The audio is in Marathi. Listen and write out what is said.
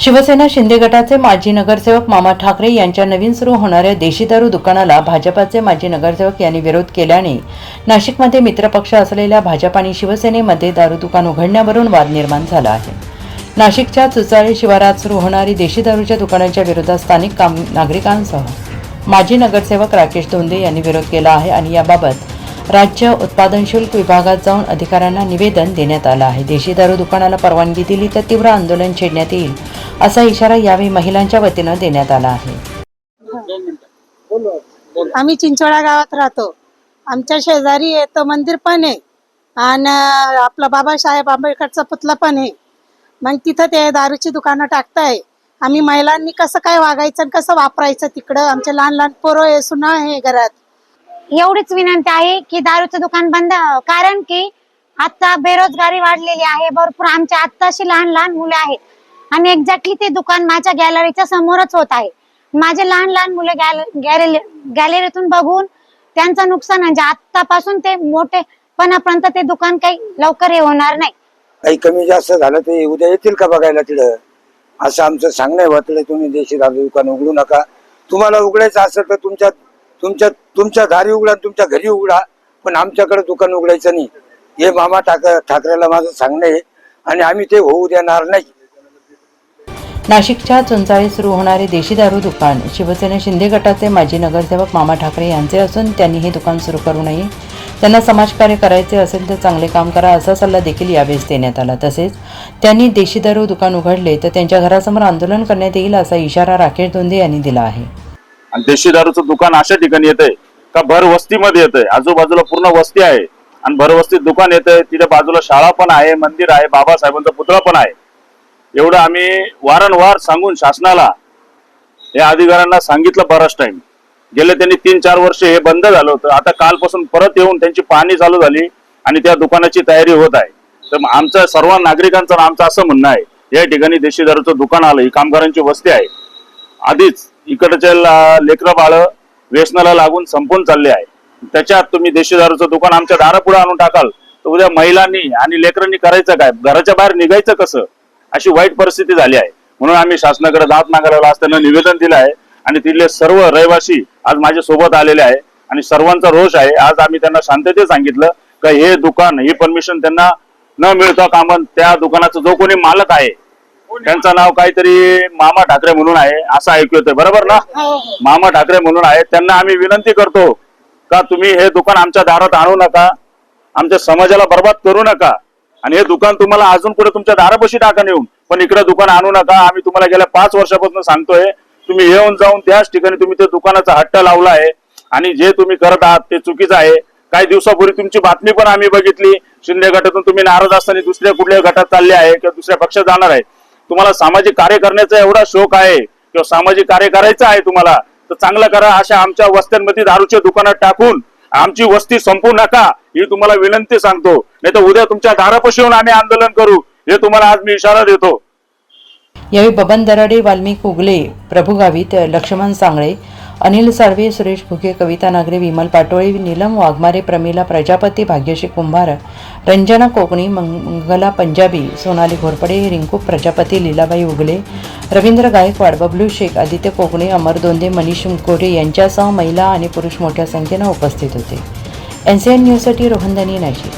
शिवसेना शिंदे गटाचे माजी नगरसेवक मामा ठाकरे यांच्या नवीन सुरू होणाऱ्या देशी दारू दुकानाला भाजपाचे माजी नगरसेवक यांनी विरोध केल्याने नाशिकमध्ये मित्रपक्ष असलेल्या भाजप आणि शिवसेनेमध्ये दारू दुकान उघडण्यावरून वाद निर्माण झाला आहे. नाशिकच्या चुचाळी शिवारात सुरू होणारी देशी दारूच्या दुकानाच्या विरोधात स्थानिक काम नागरिकांसह माजी नगरसेवक राकेश धोंदे यांनी विरोध केला आहे आणि याबाबत राज्य उत्पादन शुल्क विभागात जाऊन अधिकाऱ्यांना निवेदन देण्यात आलं आहे. देशी दारू दुकानाला परवानगी दिली तर तीव्र आंदोलन छेडण्यात येईल असा इशारा यावेळी महिलांच्या वतीनं देण्यात आला आहे. आम्ही चिंचोळा गावात राहतो. आमच्या शेजारी येतं मंदिर पण आहे. आणि आपलं बाबासाहेब आंबेडकरचा पुतळा पण आहे. मग तिथं ते दारूची दुकानं टाकताय. आम्ही महिलांनी कसं काय वागायचं आणि कसं वापरायचं तिकडं? आमचे लहान लहान पोरं आहे सुना आहे घरात. एवढीच विनंती आहे की दारूचं दुकान बंद कारण की आता बेरोजगारी वाढलेली आहे. भरपूर आमच्या आत्ताशी लहान लहान मुले आहेत. आणि एक्झॅक्टली ते दुकान माझ्या गॅलरीच्या समोरच होत आहे. माझे लहान लहान मुलं गॅलरीतून बघून त्यांचं नुकसान म्हणजे आतापासून ते मोठेपणापर्यंत ते दुकान काही लवकर हे होणार नाही. काही कमी जास्त झालं ते उद्या येतील का बघायला तिथं? असं आमचं सांगणं आहे वाटलं तुम्ही देशी दारू दुकान उघडू नका. तुम्हाला उघडायचं असेल तर तुमच्या तुमच्या तुमच्या दारी उघडा तुमच्या घरी उघडा पण आमच्याकडे दुकान उघडायचं नाही. हे मामा ठाक ठाकरेला माझं सांगणं आहे आणि आम्ही ते होऊ देणार नाही. नाशिकच्या चुंचाळी सुरू होणारे देशी दारू दुकान शिवसेना शिंदे गटाचे माजी नगरसेवक मामा ठाकरे यांचे असून त्यांनी हे दुकान सुरू करू नये. त्यांना समाजकार्य करायचे असेल तर चांगले काम करा असा सल्ला देखील यावेळेस देण्यात आला. तसेच त्यांनी देशी दारू दुकान उघडले तर त्यांच्या घरासमोर आंदोलन करण्यात येईल असा इशारा राकेश धोंदे यांनी दिला आहे. आणि देशी दारूचं दुकान अशा ठिकाणी येतंय का भर वस्तीमध्ये आहे आजूबाजूला पूर्ण वस्ती आहे. आणि भर वस्तीत दुकान येतंय तिथे बाजूला शाळा पण आहे मंदिर आहे बाबासाहेबांचा पुतळा पण आहे. एवढं आम्ही वारंवार सांगून शासनाला या अधिकाऱ्यांना सांगितलं बराच टाइम गेले त्यांनी तीन चार वर्ष हे बंद झालं होतं. आता कालपासून परत येऊन त्यांची पाहणी चालू झाली आणि त्या दुकानाची तयारी होत आहे. तर आमचं सर्व नागरिकांचं आमचं असं म्हणणं आहे या ठिकाणी देशी दारूचं दुकान आलं ही कामगारांची वस्ती आहे. आधीच इकडचे लेकरं बाळ व्यसनाला लागून संपून चालले आहे. त्याच्यात तुम्ही देशी दारूचं दुकान आमच्या दारापुढे आणून टाकाल. तर उद्या महिलांनी आणि लेकरांनी करायचं काय? घराच्या बाहेर निघायचं कसं? अशी वाईट परिस्थिती झाली आहे. म्हणून आम्ही शासनाकडे दात मागायला त्यांना निवेदन दिलं आहे. आणि तिथले सर्व रहिवासी आज माझ्या सोबत आलेले आहे. आणि सर्वांचा रोष आहे. आज आम्ही त्यांना शांततेत सांगितलं का हे दुकान ही परमिशन त्यांना न मिळता कामन त्या दुकानाचा जो कोणी मालक आहे त्यांचं नाव काहीतरी मामा ठाकरे म्हणून आहे. असं ऐकू येतंय बरोबर ना? मामा ठाकरे म्हणून आहे. त्यांना आम्ही विनंती करतो का तुम्ही हे दुकान आमच्या दारात आणू नका. आमच्या समाजाला बर्बाद करू नका. आणि हे दुकान तुम्हाला अजून पुढे तुमच्या दारापाशी टाका नेऊन पण इकडे दुकान आणू नका. आम्ही तुम्हाला गेल्या पाच वर्षापासून सांगतोय तुम्ही येऊन जाऊन त्याच ठिकाणी तुम्ही ते दुकानाचा हट्ट लावला आहे. आणि जे तुम्ही करत आहात ते चुकीचं आहे. काही दिवसापूर्वी तुमची बातमी पण आम्ही बघितली. शिंदे गटातून तुम्ही नाराज असताना दुसऱ्या कुठल्या गटात चालले आहे किंवा दुसऱ्या पक्षात जाणार आहे. तुम्हाला सामाजिक कार्य करण्याचा एवढा शोक आहे किंवा सामाजिक कार्य करायचं आहे तुम्हाला. तर चांगलं करा अशा आमच्या वस्त्यांमध्ये दारूच्या दुकानात टाकून आमची वस्ती संपू नका ही तुम्हाला विनंती सांगतो. नाही तर उद्या तुमच्या दारापाशी येऊन आम्ही आंदोलन करू. हे तुम्हाला आज मी इशारा देतो. यावेळी बबन दराडे वाल्मिक उगले प्रभू गावित लक्ष्मण सांगळे अनिल साळवे सुरेश भुके कविता नागरे विमल पाटोळे नीलम वाघमारे प्रमिला प्रजापती भाग्यश्री कुंभार रंजना कोकणी मंगला पंजाबी सोनाली घोरपडे रिंकू प्रजापती लीलाबाई उगले रवींद्र गायकवाड बबलू शेख आदित्य कोकणे अमर दोंदे मनीष कोरे यांच्यासह महिला आणि पुरुष मोठ्या संख्येनं उपस्थित होते. एन सी एन न्यूजसाठी रोहनदानी नाशिक.